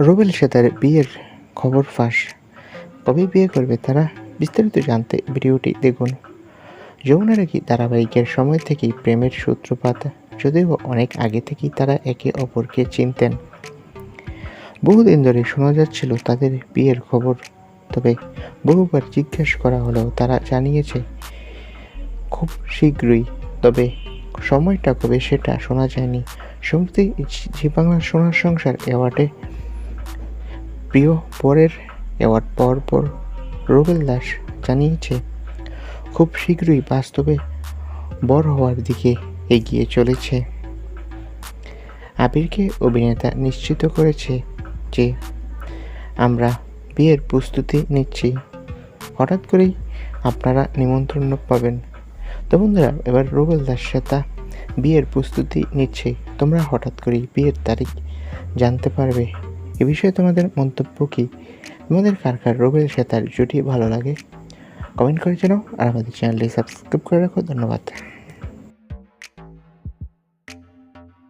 রুবেল সেতার বিয়ের খবর ফাঁস। কবে বিয়ে করবে তারা বিস্তারিত জানতে ভিডিওটি দেখুন। যমুনা কি ধারাবাহিকের সময় থেকেই প্রেমের সূত্রপাত, যদিও অনেক আগে থেকেই তারা একে অপরকে চিনতেন। বহুদিন ধরে শোনা যাচ্ছিল তাদের বিয়ের খবর, তবে বহুবার জিজ্ঞেস করা হলেও তারা জানিয়েছে, খুব শীঘ্রই, তবে সময়টা কবে সেটা শোনা যায়নি। সম্প্রতি জি বাংলা সোনার সংসার অ্যাওয়ার্ডে প্রিয় পরের অ্যাওয়ার্ড পাওয়ার পর রুবেল দাস জানিয়েছে, খুব শীঘ্রই বাস্তবে বড় হওয়ার দিকে এগিয়ে চলেছে। আবিরকে অভিনেতা নিশ্চিত করেছে যে, আমরা বিয়ের প্রস্তুতি নিচ্ছি। হঠাৎ করেই আপনারা নিমন্ত্রণ পাবেন। তো বন্ধুরা, এবার রুবেল দাস শ্বেতা বিয়ের প্রস্তুতি নিচ্ছে। তোমরা হঠাৎ করেই বিয়ের তারিখ জানতে পারবে। এ বিষয়ে তোমাদের মন্তব্য কী? তোমাদের কার কার রোগের সাথে তার জুটি ভালো লাগে কমেন্ট করে জানাও আর আমাদের চ্যানেলটি সাবস্ক্রাইব করে রাখো। ধন্যবাদ।